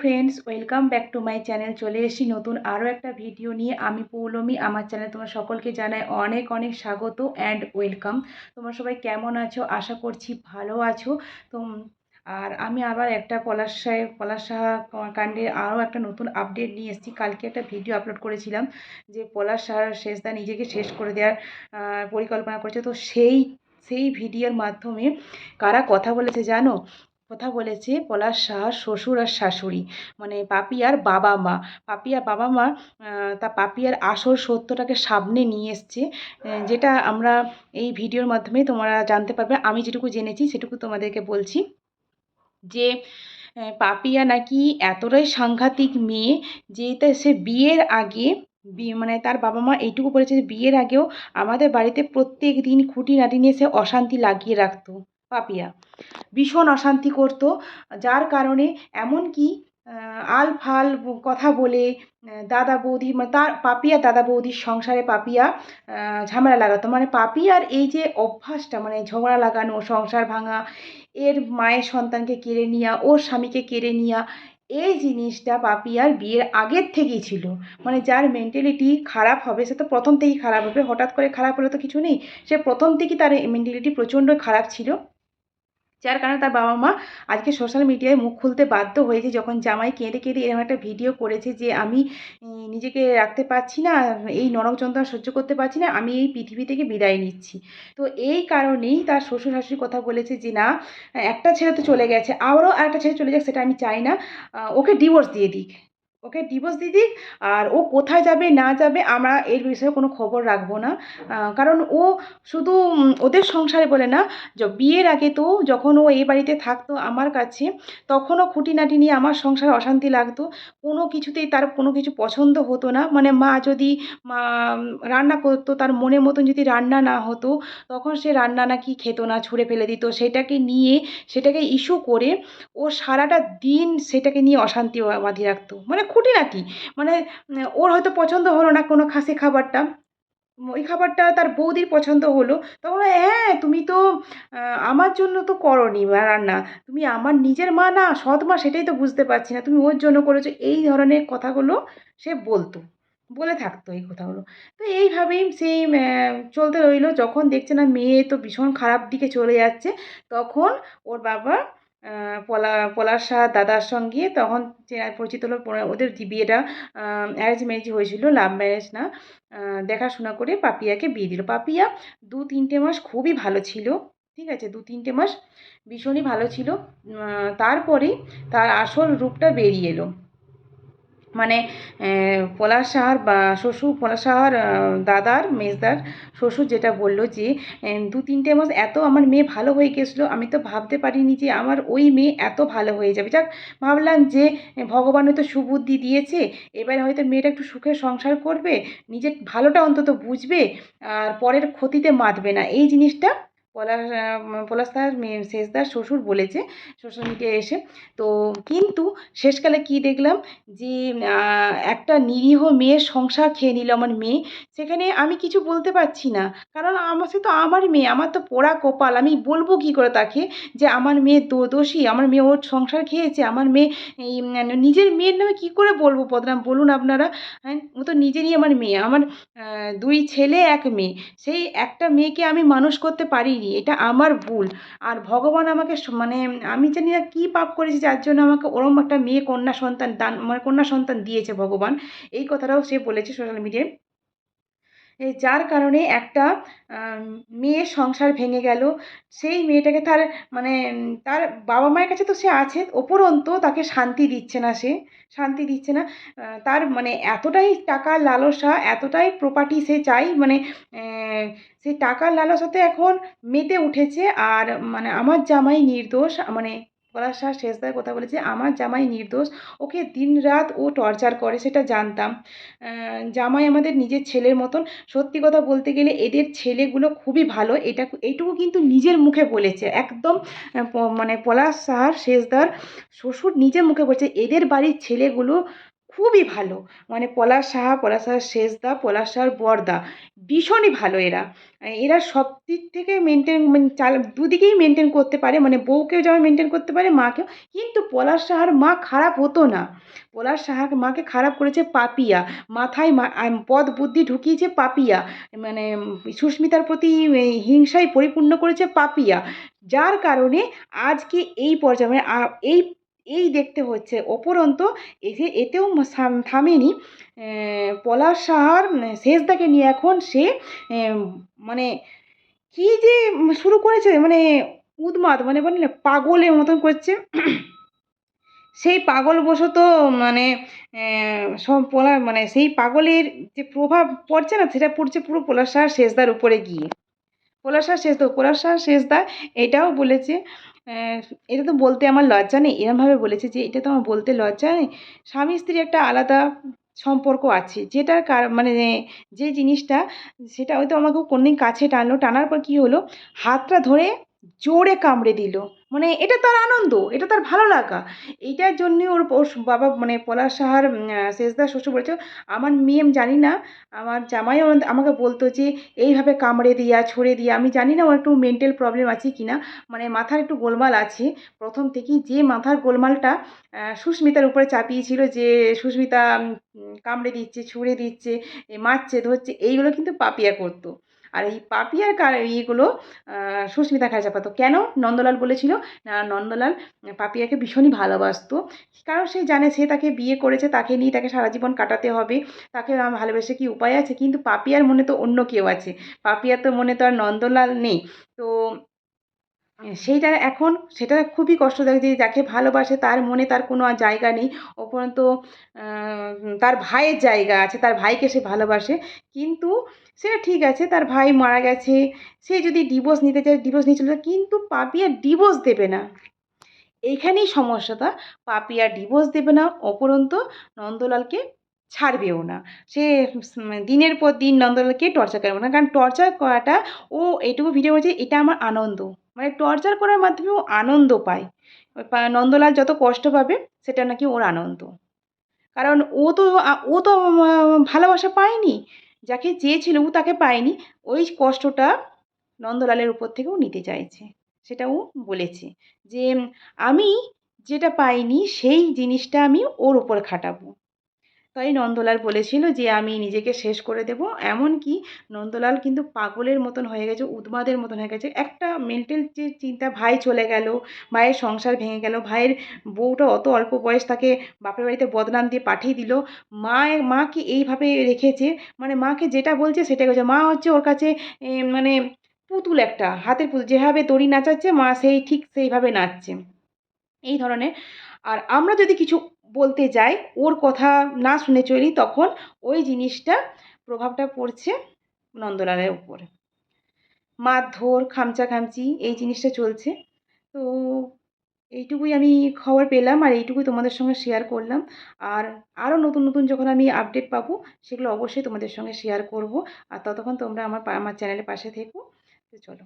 friends welcome back to my channel চলে এসেছি নতুন আরও একটা ভিডিও নিয়ে। আমি পৌলমি, আমার চ্যানেল তোমার সকলকে জানাই অনেক অনেক স্বাগত অ্যান্ড ওয়েলকাম তোমরা সবাই কেমন আছো? আশা করছি ভালো আছো। তো, আর আমি আবার একটা পলাশ সাহেব কাণ্ডে আরও একটা নতুন আপডেট নিয়ে এসেছি। কালকে একটা ভিডিও আপলোড করেছিলাম যে পলাশ সাহার শেষদা নিজেকে শেষ করে দেওয়ার পরিকল্পনা করেছে। তো সেই সেই ভিডিওর মাধ্যমে কারা কথা বলেছে জানো? কথা বলেছে পলাশ সাহার শ্বশুর আর শাশুড়ি। মানে পাপিয়ার বাবা মা। পাপিয়ার বাবা মা তা পাপিয়ার আসল সত্যটাকে সামনে নিয়ে এসছে যেটা আমরা এই ভিডিওর মাধ্যমে তোমরা জানতে পারবে। আমি যেটুকু জেনেছি সেটুকু তোমাদেরকে বলছি যে পাপিয়া নাকি এতটাই সাংঘাতিক মেয়ে যে সে বিয়ের আগে বিয়ে মানে তার বাবা মা এইটুকু বলেছে যে বিয়ের আগেও আমাদের বাড়িতে প্রত্যেক দিন খুঁটিনাটি নিয়ে সে অশান্তি লাগিয়ে রাখতো। পাপিয়া। ভীষণ অশান্তি করতো যার কারণে এমনকি আহ, আল ফাল কথা বলে দাদা বৌদি মানে তার পাপিয়া দাদা বৌদির সংসারে পাপিয়া ঝামেলা লাগাতো। মানে পাপিয়ার এই যে অভ্যাসটা মানে ঝগড়া লাগানো সংসার ভাঙা এর মায়ের সন্তানকে কেড়ে নেওয়া ওর স্বামীকে কেড়ে নেওয়া এই জিনিসটা পাপিয়ার বিয়ের আগের থেকেই ছিল। মানে যার মেন্টালিটি খারাপ হবে সে তো প্রথম থেকেই খারাপ হবে। হঠাৎ করে খারাপ হলে তো কিছু নেই। সে প্রথম থেকেই তার মেন্টালিটি প্রচণ্ড খারাপ ছিল। যার কারণে তার বাবা মা আজকে সোশ্যাল মিডিয়ায় মুখ খুলতে বাধ্য হয়েছে যখন জামাই কেঁদে কেঁদে এরকম একটা ভিডিও করেছে যে, আমি নিজেকে রাখতে পারছি না, এই নরক যন্ত্রণা সহ্য করতে পারছি না, আমি এই পৃথিবী থেকে বিদায় নিচ্ছি। তো এই কারণেই তার শ্বশুর শাশুড়ি কথা বলেছে যে, না, একটা ছেলে তো চলে গেছে, আবারও আরেকটা ছেলে চলে যাক, সেটা আমি চাই না ওকে ডিভোর্স দিয়ে দিক। ওকে ডিভোর্স দিয়ে দিক আর ও কোথায় যাবে, না যাবে, আমরা এর বিষয়ে কোনো খবর রাখব না। কারণ ও শুধু ওদের সংসারে বলে না বিয়ের আগে তো যখন ও এই বাড়িতে থাকতো আমার কাছে, তখনও খুঁটিনাটি নিয়ে আমার সংসারে অশান্তি লাগতো। কোনো কিছুতেই তার কোনো কিছু পছন্দ হতো না। মানে মা যদি, মা রান্না করতো, তার মনের মতন যদি রান্না না হতো, তখন সে রান্না নাকি খেত না, ছুঁড়ে ফেলে দিত। সেটাকে নিয়ে, সেটাকে ইস্যু করে, ও সারাটা দিন সেটাকে নিয়ে অশান্তি বাঁধিয়ে রাখতো। মানে খুঁটিনাটি মানে ওর হয়তো পছন্দ হলো না কোনো খাসি খাবারটা। ওই খাবারটা তার বৌদির পছন্দ হলো। তখন হ্যাঁ তুমি তো আমার জন্য তো করনি রান্না। তুমি আমার নিজের মা না, সৎ মা, সেটাই তো বুঝতে পারছি না। তুমি ওর জন্য করেছ। এই ধরনের কথাগুলো সে বলতো। বলে থাকতো এই কথাগুলো। তো এইভাবেই সেই চলতে রইল। যখন দেখছে না মেয়ে তো ভীষণ খারাপ দিকে চলে যাচ্ছে, তখন ওর বাবা পলা, পলাশ দাদার সঙ্গে তখন চেনা পরিচিত হলো ওদের বিয়েটা অ্যারেঞ্জ ম্যারেজ হয়েছিল লাভ ম্যারেজ না দেখাশোনা করে পাপিয়াকে বিয়ে দিল। পাপিয়া দু তিনটে মাস খুবই ভালো ছিল, ঠিক আছে, দু তিনটে মাস ভীষণই ভালো ছিল তারপরে তার আসল রূপটা বেরিয়ে এলো। মানে পলাশ সাহার বা শ্বশুর পলাশ সাহার দাদার, মেজদার শ্বশুর যেটা বলল যে দু তিনটে মাস এত আমার মেয়ে ভালো হয়ে গেছিল, আমি তো ভাবতে পারিনি যে আমার ওই মেয়ে এত ভালো হয়ে যাবে। যাক, ভাবলাম যে ভগবান হয়তো সুবুদ্ধি দিয়েছে, এবারে হয়তো মেয়েটা একটু সুখে সংসার করবে, নিজের ভালোটা অন্তত বুঝবে, আর পরের ক্ষতিতে মাতবে না। এই জিনিসটা পলাশ পলাশ তার শেষদার শ্বশুর বলেছে মিডিয়ায় এসে। তো কিন্তু শেষকালে কি দেখলাম যে একটা নিরীহ মেয়ের সংসার খেয়ে নিল আমার মেয়ে। সেখানে আমি কিছু বলতে পারছি না। কারণ আমার, সে তো আমার মেয়ে, আমার তো পোড়া কপাল। আমি বলব কি করে তাকে যে, আমার মেয়ে দো- দোষী আমার মেয়ে ওর সংসার খেয়েছে, আমার মেয়ে এই নিজের মেয়ের নামে কি করে বলব? বদনাম, বলুন আপনারা। হ্যাঁ ও তো নিজেরই আমার মেয়ে, আমার দুই ছেলে, এক মেয়ে। সেই একটা মেয়েকে আমি মানুষ করতে পারিনি এটা আমার ভুল। আর ভগবান আমাকে মানে আমি জানি না কী পাপ করেছি, যার জন্য আমাকে ওরম একটা মেয়ে, কন্যা সন্তান দান মানে কন্যা সন্তান দিয়েছে ভগবান। এই কথাটাও সে বলেছে সোশ্যাল মিডিয়ায় যার কারণে একটা মেয়ের সংসার ভেঙে গেল। সেই মেয়েটাকে তার মানে তার বাবা মায়ের কাছে তো সে আছে উপরন্তু তাকে শান্তি দিচ্ছে না সে, শান্তি দিচ্ছে না। তার মানে এতটাই টাকার লালসা, এতটাই প্রপার্টি সে চাই মানে সেই টাকার লালসাতে এখন মেতে উঠেছে। আর মানে আমার জামাই নির্দোষ মানে পলাশ শাহ শেষদার কথা বলেছে, আমার জামাই নির্দোষ, ওকে দিন রাত ও টর্চার করে, সেটা জানতাম। জামাই আমাদের নিজের ছেলের মতন। সত্যি কথা বলতে গেলে এদের ছেলেগুলো খুবই ভালো, এটা এইটুকু কিন্তু নিজের মুখে বলেছে। একদম মানে পলাশ সাহার শেষদার, শ্বশুর নিজের মুখে বলছে, এদের বাড়ির ছেলেগুলো খুবই ভালো। মানে পলাশ সাহা, পলাশ সাহার শেষদা, পলাশ সাহার বড়দা ভীষণই ভালো এরা। এরা সব দিক থেকে মেনটেন মানে চাল, দুদিকেই মেনটেন করতে পারে। মানে বউকেও যেমন মেনটেন করতে পারে, মাকেও। কিন্তু পলাশ সাহার মা খারাপ হতো না। পলাশ সাহা মাকে খারাপ করেছে পাপিয়া। মাথায় পদ বুদ্ধি ঢুকিয়েছে পাপিয়া। মানে সুস্মিতার প্রতি হিংসায় পরিপূর্ণ করেছে পাপিয়া। যার কারণে আজকে এই পর্যায়ে মানে এই এই দেখতে হচ্ছে। উপরন্ত এসে এতেও থামেনি পলাশ সাহার শেষদাকে নিয়ে এখন সে মানে কী যে শুরু করেছে মানে উদ্মাদ মানে বলে না, পাগলের মতন করছে। সেই পাগলবশত মানে সব পলা মানে সেই পাগলের যে প্রভাব পড়ছে না, সেটা পড়ছে পুরো পলাশ সাহার শেষদার উপরে গিয়ে। পলাশ সাহার শেষদা, পলাশ সাহার শেষদা এটাও বলেছে এটা তো বলতে আমার লজ্জা নেই। এরমভাবে বলেছে যে, এটা তো আমার বলতে লজ্জা নেই। স্বামী স্ত্রী একটা আলাদা সম্পর্ক আছে। যেটার কার মানে যে জিনিসটা, সেটা হয়তো আমাকে কোনোদিন কাছে টানলো। টানার পর কী হলো? হাতটা ধরে জোরে কামড়ে দিল। মানে এটা তার আনন্দ, এটা তার ভালো লাগা। এইটার জন্যে ওর বাবা মানে পলাশ সাহার শেষদা শ্বশুর বলেছে, আমার মেয়ে, আমি জানি না, আমার জামাইও আমাকে বলতো যে, এইভাবে কামড়ে দিয়া, ছড়ে দিয়া, আমি জানি না ওর একটু মেন্টাল প্রবলেম আছে কি না মানে মাথার একটু গোলমাল আছে। প্রথম থেকেই যে মাথার গোলমালটা সুস্মিতার উপরে চাপিয়েছিল যে, সুস্মিতা কামড়ে দিচ্ছে, ছুঁড়ে দিচ্ছে মারছে, ধরছে, এইগুলো কিন্তু পাপিয়া করতো। আর এই পাপি আর কার ইয়েগুলো সুস্মিতা খায় চাপাতো। কেন? নন্দলাল বলেছিল, না, নন্দলাল পাপিয়াকে ভীষণই ভালোবাসতো। কারণ সে জানে সে তাকে বিয়ে করেছে, তাকে নিয়ে তাকে সারা জীবন কাটাতে হবে, তাকে ভালোবেসে কি উপায় আছে? কিন্তু পাপিয়ার মনে তো অন্য কেউ আছে। পাপিয়ার তো মনে তো আর নন্দলাল নেই। তো সেইটা এখন, সেটা খুবই কষ্টদায়ক যে যাকে ভালোবাসে তার মনে তার কোনো আর জায়গা নেই। উপরন্ত তার ভাইয়ের জায়গা আছে, তার ভাইকে সে ভালোবাসে। কিন্তু সেটা ঠিক আছে, তার ভাই মারা গেছে, সে যদি ডিভোর্স নিতে চায় ডিভোর্স নিয়ে চলে কিন্তু পাপিয়া ডিভোর্স দেবে না। এইখানেই সমস্যাটা পাপিয়া ডিভোর্স দেবে না অপরন্ত নন্দলালকে ছাড়বেও না। সে দিনের পর দিন নন্দলালকে টর্চার করবে না, কারণ টর্চার করাটা, ও এইটুকু ভিডিও বলছে এটা আমার আনন্দ। মানে টর্চার করার মাধ্যমে ও আনন্দ পায়। নন্দলাল যত কষ্ট পাবে, সেটা নাকি ওর আনন্দ। কারণ ও তো ও তো ভালোবাসা পায়নি, যাকে চেয়েছিল ও তাকে পায়নি, ওই কষ্টটা নন্দলালের উপর থেকেও নিতে চাইছে। সেটা ও বলেছে যে, আমি যেটা পাইনি, সেই জিনিসটা আমি ওর উপর খাটাবো। তাই নন্দলাল বলেছিল যে, আমি নিজেকে শেষ করে দেব। এমনকি নন্দলাল কিন্তু পাগলের মতন হয়ে গেছে, উদ্মাদের মতন হয়ে গেছে। একটা মেন্টাল যে চিন্তা, ভাই চলে গেল, ভাইয়ের সংসার ভেঙে গেল, ভাইয়ের বউটা অত অল্প বয়স তাকে বাপের বাড়িতে বদনাম দিয়ে পাঠিয়ে দিল। মা মাকে এইভাবে রেখেছে? মানে মাকে যেটা বলছে সেটাই করছে মা হচ্ছে ওর কাছে মানে পুতুল একটা, হাতের পুতুল। যেভাবে দড়ি নাচাচ্ছে, মা সেই ঠিক সেইভাবে নাচছে। এই ধরনের। আর আমরা যদি কিছু বলতে যাই, ওর কথা না শুনে চলি তখন ওই জিনিসটা প্রভাবটা পড়ছে নন্দলালের উপরে। মারধর খামচা খামচি এই জিনিসটা চলছে। তো এইটুকুই আমি খবর পেলাম আর এইটুকুই তোমাদের সঙ্গে শেয়ার করলাম। আর আরও নতুন নতুন যখন আমি আপডেট পাবো, সেগুলো অবশ্যই তোমাদের সঙ্গে শেয়ার করব। আর ততক্ষণ তোমরা আমার আমার চ্যানেলের পাশে থেকো। তো চলো।